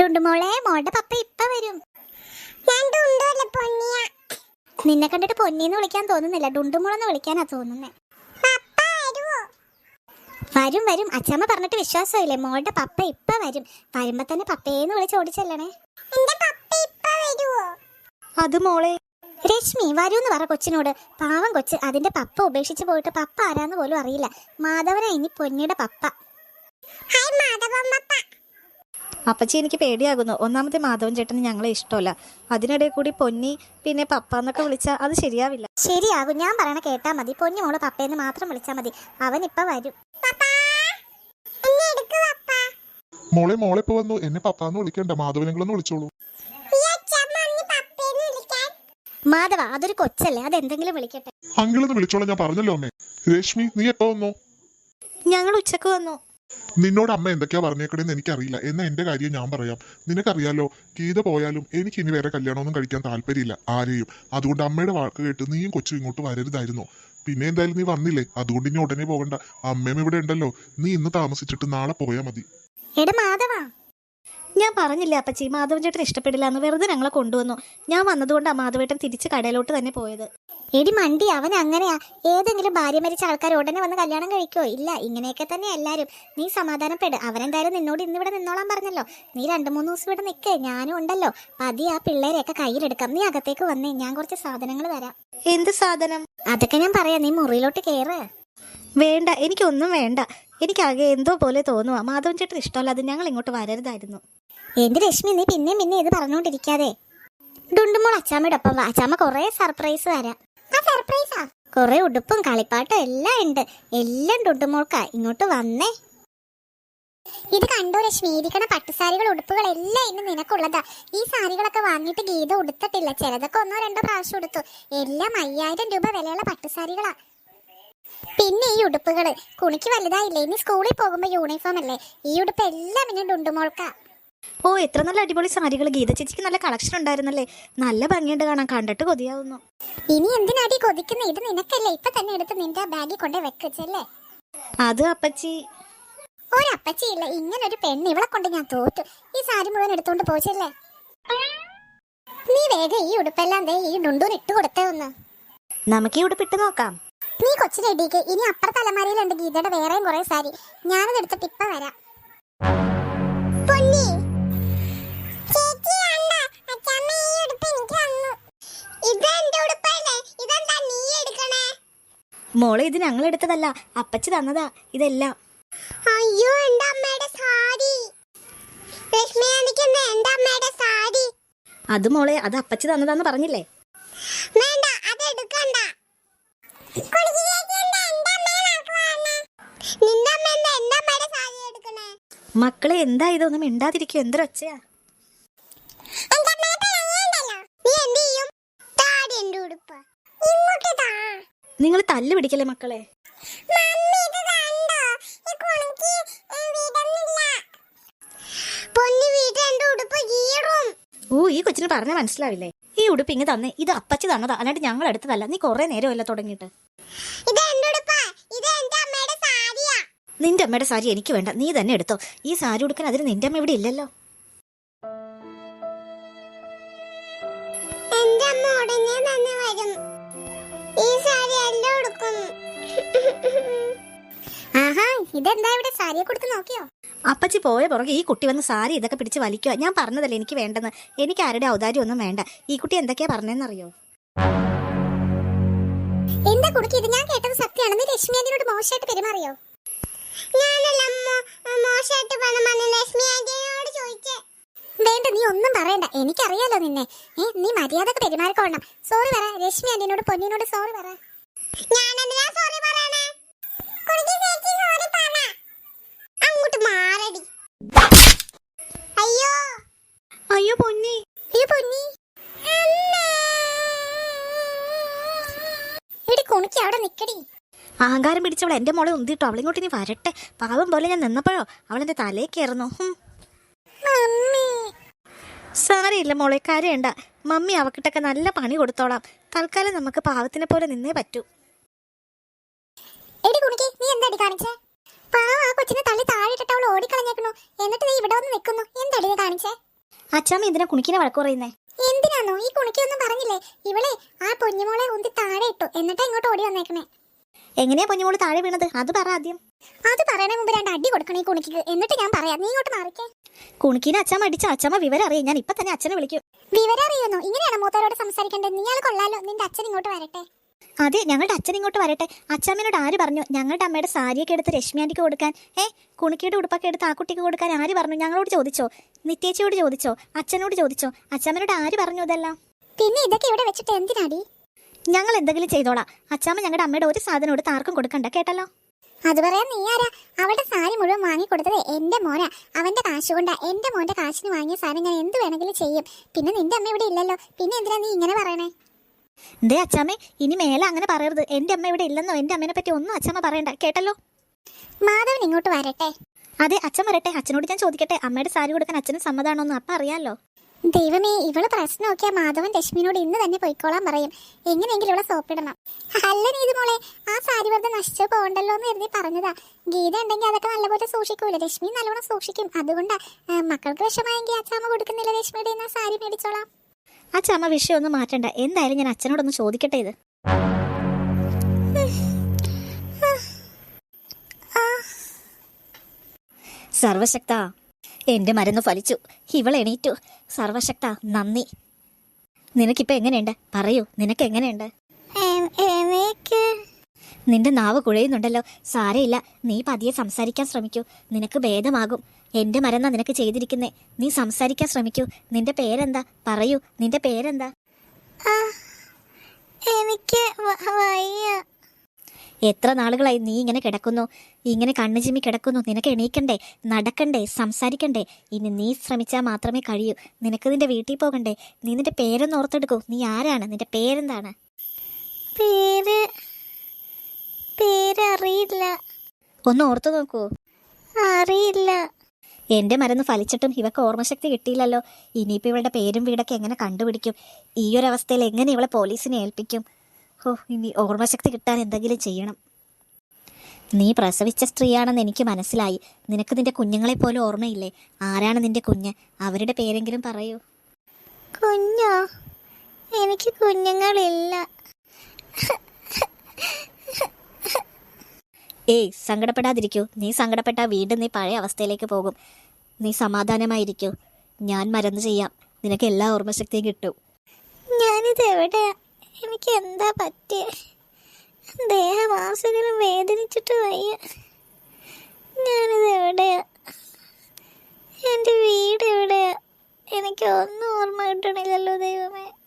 ടുണ്ടുമോളെ മോളുടെ പപ്പ ഇപ്പ വരും. നിന്നെ കണ്ടിട്ട് പൊന്നിന്ന് വിളിക്കാൻ തോന്നുന്നില്ല. ഡുണ്ടുമോളെന്ന് വിളിക്കാനാ തോന്നുന്നേ. വരും വരും. അച്ഛമ്മ പറഞ്ഞിട്ട് വിശ്വാസമില്ലേ? മോളുടെ പപ്പ ഇപ്പ വരും. വരുമ്പോ തന്നെ പപ്പേന്ന് വിളിച്ച് ഓടിച്ചല്ലണേ. അത് മോളെ. രശ്മി വരൂന്ന് പറ കൊച്ചിനോട്. പാവം കൊച്ച്. അതിന്റെ പപ്പ ഉപേക്ഷിച്ച് പോയിട്ട് പപ്പ ആരാന്ന് പോലും അറിയില്ല. മാധവനാ ഇനി പൊന്നിയുടെ പപ്പ. ഹായ് അപ്പച്ചി എനിക്ക് പേടിയാകുന്നു. ഒന്നാമത്തെ മാധവൻ ചേട്ടന് ഞങ്ങളെ ഇഷ്ടമല്ല. അതിനിടെ കൂടി പൊന്നി പിന്നെ പപ്പ എന്നൊക്കെ വിളിച്ചാൽ അത് ശരിയാവില്ല. ശരിയാകും. ഞാൻ പറയണ കേട്ടാ മതി. പൊന്നു മോൾ പപ്പയെന്ന് മാത്രം വിളിച്ചാൽ മതി. അവൻ ഇപ്പൊ വരും. പപ്പാ എന്നെ എടുക്ക് പപ്പ. മോളെ മോളെ ഇപ്പൊ വന്നു. എന്നെ പപ്പാന്ന് വിളിക്കണ്ട. മാധവനെങ്കിലൊന്ന് വിളിച്ചോളൂ. ഈ അച്ഛമ്മ അന്ന് പപ്പേന്ന് വിളിക്കാൻ. മാധവ അതൊരു കൊച്ചല്ലേ? അതെന്തെങ്കിലും വിളിക്കട്ടെ. അങ്കിളൊന്ന് വിളിച്ചോളാം. ഞാൻ പറഞ്ഞല്ലോ അമ്മേ. രശ്മി നീ എപ്പോ വന്നു? ഞങ്ങൾ ഉച്ചയ്ക്ക് വന്നു. നിന്നോട് അമ്മ എന്തൊക്കെയാ പറഞ്ഞേക്കണേന്ന് എനിക്കറിയില്ല. എന്നാ എന്റെ കാര്യം ഞാൻ പറയാം. നിനക്കറിയാലോ ഗീത പോയാലും എനിക്ക് ഇനി വേറെ കല്യാണമൊന്നും കഴിക്കാൻ താല്പര്യമില്ല ആരെയും. അതുകൊണ്ട് അമ്മയുടെ വാക്ക് കേട്ട് നീയും കൊച്ചും ഇങ്ങോട്ട് വരരുതായിരുന്നു. പിന്നെ എന്തായാലും നീ വന്നില്ലേ? അതുകൊണ്ട് ഇനി ഉടനെ പോകണ്ട. അമ്മയും ഇവിടെ ഉണ്ടല്ലോ. നീ ഇന്ന് താമസിച്ചിട്ട് നാളെ പോയാ മതി. ഞാൻ പറഞ്ഞില്ലേ അപ്പച്ചി മാധവൻ ചേട്ടൻ ഇഷ്ടപ്പെടില്ല എന്ന് വെറുതെ ഞങ്ങളെ കൊണ്ടുവന്നു. ഞാൻ വന്നതുകൊണ്ടാണ് മാധവേട്ടൻ തിരിച്ച് കടയിലോട്ട് തന്നെ പോയത്. എടി മണ്ടി അവൻ അങ്ങനെയാ. ഏതെങ്കിലും ഭാര്യ മരിച്ച ആൾക്കാർ ഉടനെ വന്ന് കല്യാണം കഴിക്കോ? ഇല്ല ഇങ്ങനെയൊക്കെ തന്നെ എല്ലാരും. നീ സമാധാനപ്പെട്. അവനെന്തായാലും നിന്നോട് ഇന്ന് ഇവിടെ നിന്നോളാൻ പറഞ്ഞല്ലോ. നീ രണ്ട് മൂന്ന് ദിവസം ഇവിടെ നിൽക്ക്. ഞാനും ഉണ്ടല്ലോ. പതി ആ പിള്ളേരെയൊക്കെ കയ്യിലെടുക്കാം. നീ അകത്തേക്ക് വന്നേ. ഞാൻ കുറച്ച് സാധനങ്ങൾ തരാം. എന്ത് സാധനം? അതൊക്കെ ഞാൻ പറയാം. നീ മുറിയിലോട്ട് കയറ് വേണ്ട എനിക്കൊന്നും വേണ്ട. എനിക്കാകെ എന്തോ പോലെ തോന്നുക മാധവൻ ചേട്ടൻ ഇഷ്ടമല്ല അത് ഞങ്ങൾ ഇങ്ങോട്ട് വരരുതായിരുന്നു. എന്റെ രശ്മി നീ പിന്നെയും പിന്നെ ഇത് പറഞ്ഞോണ്ടിരിക്കാതെ ഡുണ്ടുമോൾ അച്ചാമ്മയുടെ ഒപ്പം അച്ചാമ്മ കൊറേ സർപ്രൈസ് തരാം. ആ ഉടുപ്പും കളിപ്പാട്ടും എല്ലാം ഉണ്ട്. എല്ലാം ഡുണ്ടുമോൾക്കാ ഇങ്ങോട്ട് വന്നേ. ഇത് കണ്ടോ രശ്മി ഇരിക്കണ പട്ടുസാരികൾ ഉടുപ്പുകൾ എല്ലാം ഇന്ന് നിനക്കുള്ളതാ. ഈ സാരികളൊക്കെ വാങ്ങിയിട്ട് ഗീത ഉടുത്തിട്ടില്ല. ചിലതൊക്കെ ഒന്നോ രണ്ടോ പ്രാവശ്യം ഉടുത്തു. എല്ലാം അയ്യായിരം രൂപ വിലയുള്ള പട്ടുസാരികളാ. പിന്നെ ഈ ഉടുപ്പുകൾ. കുണിക്ക് വലുതായില്ലേ? ഇനി സ്കൂളിൽ പോകുമ്പോ യൂണിഫോം അല്ലേ? ഈ ഉടുപ്പ് എല്ലാം ഇനി ഡുണ്ടുമോൾക്കാ ഓ എത്ര നല്ല അടിപൊളി സാരികൾ ഗീത ചേച്ചിക്ക് നല്ല കളക്ഷൻ ഉണ്ടായിരുന്നല്ലേ? നല്ല ഭംഗിയുണ്ട് കാണാൻ. കണ്ടിട്ട് കൊതിയാവുന്നു. ഇനി എന്തിനാടി കൊതിക്കുന്ന? ഇത് നിനക്കല്ലേ. ഇപ്പൊ തന്നെ എടുത്ത് നിന്റെ ബാഗിൽ കൊണ്ട് വെക്കച്ചല്ലേ അത് അപ്പച്ചി. ഒരപ്പച്ചിയില്ല ഇങ്ങനൊരു പെണ്ണ് ഇവളെ കൊണ്ട് ഞാൻ തോറ്റു. ഈ സാരി മുഴുവൻ എടുത്തോണ്ട് പോച്ചല്ലേ നീ വേഗം ഈ ഉടുപ്പെല്ലാം ദേ ഈ ഡുണ്ടൂന് ഇട്ട് കൊടുത്തേ ഒന്ന്. നമുക്ക് ഈ ഉടുപ്പിട്ട് നോക്കാം. നീ കൊച്ചിനെ ഇടീക്ക്. ഇനി അപ്പുറത്തെ അലമാരിയിലുണ്ട് ഗീതയുടെ വേറെയും കുറെ സാരി. ഞാനത് എടുത്തിട്ട് ഇപ്പൊ വരാം. മോളെ ഇത് ഞങ്ങൾ എടുത്തതല്ല അപ്പച്ചി തന്നതാ. ഇതെല്ലാം. അയ്യോ എന്റെ അമ്മയുടെ സാരി. ലക്ഷ്മി എനിക്കെന്താ എന്റെ അമ്മയുടെ സാരി. അത് മോളെ അത് അപ്പച്ചി തന്നതാന്ന് പറഞ്ഞില്ലേ? വേണ്ട അത് എടുക്കണ്ട. മക്കളെ എന്താ ഇതൊന്നും മിണ്ടാതിരിക്കും. എന്തൊരൊച്ചയാ? നീ എന്ത് ചെയ്യും? താടി എന്റെ ഉടുപ്പ്. ഇങ്ങോട്ട് താ. നിങ്ങൾ തല്ല് പിടിക്കല്ലേ മക്കളെ? ഓ ഈ കൊച്ചിന് പറഞ്ഞ മനസ്സിലാവില്ലേ? ഈ ഉടുപ്പ് ഇങ്ങ് തന്നെ ഇത് അപ്പച്ചി തന്നതാ. അല്ലാണ്ട് ഞങ്ങൾ എടുത്തതല്ല. നീ കൊറേ നേരമല്ല തുടങ്ങിയിട്ട്? നിന്റെ അമ്മയുടെ സാരി എനിക്ക് വേണ്ട. നീ തന്നെ എടുത്തോ. ഈ സാരി ഉടുക്കാൻ അതിന് നിന്റെ അമ്മ ഇവിടെ ഇല്ലല്ലോ. എന്റെ അമ്മ ഉടനെ തന്നെ വരും. ആഹാ ഇതെന്താ ഇവിടെ സാരിയെ കൊടുത്ത് നോക്കിയോ? അപ്പച്ചി പോയ പുറകെ ഈ കുട്ടി വന്ന് സാരി ഇതൊക്കെ പിടിച്ച് വലിക്കുക. ഞാൻ പറഞ്ഞതല്ലേ എനിക്ക് വേണ്ടെന്ന്. എനിക്ക് ആരുടെ ഔദാര്യം ഒന്നും വേണ്ട. ഈ കുട്ടി എന്തൊക്കെയാ പറഞ്ഞതെന്നറിയോ എന്താ കുടുക്കി ഇത് ഞാൻ കേട്ടത് സത്യമാണെന്ന് ലക്ഷ്മി ആന്റിനോട് മോശമായിട്ട് പെരുമാറിയോ? ഞാനല്ല മോശമായിട്ട് പണമെന്ന് ലക്ഷ്മി ആന്റിനോട് ചോദിച്ചേ. വേണ്ട നീ ഒന്നും പറയണ്ട. എനിക്കറിയാലോ നിന്നെ. നീ മര്യാദയ്ക്ക് പെരുമാറിക്കോളണം. സോറി പറ രശ്മി ആന്റിനോട് പൊന്നിനോട് സോറി പറ. അയ്യോ. പൊന്നി. അയ്യോ പൊന്നി. കുണിക്ക് അവിടെ നിക്കടി. പിടിച്ചവൾ എന്റെ മോളെ ഉന്തിട്ടോ. അവളിങ്ങോട്ട് ഇനി വരട്ടെ. പാവം പോലെ ഞാൻ നിന്നപ്പോഴോ അവളെന്റെ തലയിൽ കയറുന്നു. സാരയില്ല മോളെ കാര്യണ്ട മമ്മി അവക്കിട്ടൊക്കെ നല്ല പണി കൊടുത്തോളാം. തൽക്കാലം നമുക്ക് പാവത്തിനെ പോലെ നിന്നേ പറ്റൂ എടി കുണിക്ക് നീ എന്താടി കാണിച്ചേ? പാവ ആ കൊച്ചിനെ തള്ളി താഴെ ഇട്ടിട്ട് അവൾ ഓടി മൂടിക്കളഞ്ഞേക്കണു എന്നിട്ട് നീ ഇവിടെ വന്ന് നിൽക്കുന്നു. എന്താടി നീ കാണിച്ചേ? അച്ചാമ്മ എന്തിനാ കുണിക്കിനെ വഴക്ക് പറയുന്നേ? എന്തിനാന്നോ? ഈ കുണിക്കൊന്നും പറഞ്ഞില്ലേ? ഇവളെ ആ പൊന്നുമോളെ ഉന്തി താഴെ ഇട്ടു. എന്നിട്ടാ ഇങ്ങോട്ട് ഓടി വന്നേക്കണേ. എങ്ങനെയാ പൊന്നുമോൾ താഴെ വീണത്? അത് പറ ആദ്യം. അത് പറയണേ മുമ്പ് രണ്ട് അടി കൊടുക്കണം ഈ കുണിക്ക് എന്നിട്ട് ഞാൻ പറയാം. നീ ഇങ്ങോട്ട് മാറിക്കേ. കുണിക്കിനെ അച്ഛമ്മ അടിച്ച. അച്ഛമ്മ വിവരം അറിയാം. ഞാൻ ഇപ്പൊ തന്നെ അച്ഛനെ വിളിക്കും. വിവരം അറിയുന്നു? ഇങ്ങനെയാണ് മൂത്തവരോട് സംസാരിക്കേണ്ടത്? നീ ആൾ കൊള്ളാലോ. നിന്റെ അച്ഛൻ ഇങ്ങോട്ട് വരട്ടെ. അതെ ഞങ്ങളുടെ അച്ഛൻ ഇങ്ങോട്ട് വരട്ടെ. അച്ഛമ്മയോട് ആര് പറഞ്ഞു? ഞങ്ങളുടെ അമ്മയുടെ സാരിയൊക്കെ എടുത്ത് രശ്മി ആന്റിക്ക് കൊടുക്കാൻ. ഏ കുണിക്കിയുടെ ഉടുപ്പൊക്കെ എടുത്ത് ആ കുട്ടിക്ക് കൊടുക്കാൻ ആര് പറഞ്ഞു? ഞങ്ങളോട് ചോദിച്ചോ? നിത്യേച്ചിയോട് ചോദിച്ചോ? അച്ഛനോട് ചോദിച്ചോ? അച്ഛമ്മയോട് ആര് പറഞ്ഞു ഇതെല്ലാം? പിന്നെ ഇതൊക്കെ ഇവിടെ വെച്ചിട്ട് എന്തിനാടി? ഞങ്ങൾ എന്തെങ്കിലും ചെയ്തോളാം. അച്ഛമ്മ ഞങ്ങളുടെ അമ്മയുടെ ഒരു സാധനം എടുത്ത് ആർക്കും കൊടുക്കണ്ട കേട്ടല്ലോ? അത് പറയാൻ നീ ആരാ? അവളുടെ സാരി മുഴുവൻ വാങ്ങി കൊടുത്തത് എന്റെ മോനാ. അവന്റെ കാശ് കൊണ്ടാ എന്റെ മോന്റെ കാശിന് വാങ്ങിയ സാധനം ഞാൻ എന്ത് വേണമെങ്കിലും ചെയ്യും. പിന്നെ നിന്റെ അമ്മ ഇവിടെ ഇല്ലല്ലോ. പിന്നെ എന്തിനാ നീ ഇങ്ങനെ പറയണേ? ദേ അച്ഛമ്മേ ഇനി മേലെ അങ്ങനെ പറയരുത്. എന്റെ അമ്മ ഇവിടെ ഇല്ലെന്നോ? എന്റെ അമ്മേനെ പറ്റി ഒന്നും അച്ഛമ്മ പറയണ്ട. കേട്ടല്ലോ? മാധവൻ ഇങ്ങോട്ട് വരട്ടെ. അതെ അച്ഛൻ വരട്ടെ. അച്ഛനോട് ഞാൻ ചോദിക്കട്ടെ. അമ്മയുടെ സാരി കൊടുക്കാൻ അച്ഛന് സമ്മതാണോന്ന് അപ്പ അറിയാലോ. ദൈവമേ ഇവൾ പ്രശ്നം നോക്കിയാ മാധവൻ രശ്മിനോട് ഇന്ന് തന്നെ പോയിക്കോളാൻ പറയും. എങ്ങനെയെങ്കിലും ഇവളെ സോപ്പിടണം. അല്ല നീത് മോളെ ആ സാരി വെറുതെ നശിച്ചു പോകണ്ടല്ലോ എന്ന് കരുതി പറഞ്ഞതാ. ഗീത ഉണ്ടെങ്കിൽ അതൊക്കെ നല്ലപോലെ സൂക്ഷിക്കൂല? രശ്മി നല്ലോണം സൂക്ഷിക്കും. അതുകൊണ്ടാ മക്കൾക്ക് വിഷമായെങ്കിൽ അച്ഛാമ്മ കൊടുക്കുന്നില്ല രശ്മിയുടെ സാരി മേടിച്ചോളാം. അച്ഛമ്മ വിഷയം ഒന്നും മാറ്റണ്ട. എന്തായാലും ഞാൻ അച്ഛനോടൊന്ന് ചോദിക്കട്ടെ ഇത്. സർവശക്ത എന്റെ മരുന്ന് ഫലിച്ചു. ഇവൾ എണീറ്റു. സർവശക്ത നന്ദി. നിനക്കിപ്പോ എങ്ങനെയുണ്ട്? പറയൂ നിനക്ക് എങ്ങനെയുണ്ട്? നിന്റെ നാവ് കുഴയുന്നുണ്ടല്ലോ. സാരയില്ല നീ പതിയെ സംസാരിക്കാൻ ശ്രമിക്കൂ. നിനക്ക് ഭേദമാകും. എന്റെ മരുന്നാ നിനക്ക് ചെയ്തിരിക്കുന്നേ. നീ സംസാരിക്കാൻ ശ്രമിക്കൂ. നിന്റെ പേരെന്താ? പറയൂ. നിന്റെ പേരെന്താ? എനിക്ക് വയ്യ. എത്ര നാളുകളായി നീ ഇങ്ങനെ കിടക്കുന്നു? ഇങ്ങനെ കണ്ണു ചിമ്മി കിടക്കുന്നു. നിനക്ക് എണീക്കണ്ടേ? നടക്കണ്ടേ? സംസാരിക്കണ്ടേ? ഇനി നീ ശ്രമിച്ചാൽ മാത്രമേ കഴിയൂ. നിനക്ക് നിന്റെ വീട്ടിൽ പോകണ്ടേ? നീ നിന്റെ പേരൊന്ന് ഓർത്തെടുക്കൂ. നീ ആരാണ്? നിന്റെ പേരെന്താണ്? പേര് പേരറിയില്ല. ഒന്ന് ഓർത്തു നോക്കൂ. അറിയില്ല. എന്റെ മരുന്ന് ഫലിച്ചിട്ടും ഇവക്ക് ഓർമ്മശക്തി കിട്ടിയില്ലല്ലോ. ഇനിയിപ്പോൾ ഇവളുടെ പേരും വീടൊക്കെ എങ്ങനെ കണ്ടുപിടിക്കും? ഈ ഒരു അവസ്ഥയിൽ എങ്ങനെ ഇവളെ പോലീസിനെ ഏൽപ്പിക്കും? ഓ ഇനി ഓർമ്മശക്തി കിട്ടാൻ എന്തെങ്കിലും ചെയ്യണം. നീ പ്രസവിച്ച സ്ത്രീയാണെന്ന് എനിക്ക് മനസ്സിലായി. നിനക്ക് നിന്റെ കുഞ്ഞുങ്ങളെ പോലും ഓർമ്മയില്ലേ? ആരാണ് നിന്റെ കുഞ്ഞ്? അവരുടെ പേരെങ്കിലും പറയൂ. കുഞ്ഞോ? എനിക്ക് കുഞ്ഞുങ്ങളില്ല. ഏയ് സങ്കടപ്പെടാതിരിക്കൂ. നീ സങ്കടപ്പെട്ടാ വീണ്ടും നീ പഴയ അവസ്ഥയിലേക്ക് പോകും. നീ സമാധാനമായിരിക്കൂ. ഞാൻ മരന്ന് ചെയ്യാം. നിനക്ക് എല്ലാ ഓർമ്മശക്തിയും കിട്ടും. ഞാനിത് എവിടെയാ എനിക്ക് എന്താ പറ്റിയ? ദേഹമാസകലം വേദനിച്ചിട്ട് വയ്യ. ഞാനിത് എവിടെയാ എന്റെ വീട് എവിടെയാ എനിക്ക് ഒന്നും ഓർമ്മ കിട്ടണില്ലല്ലോ ദൈവമേ.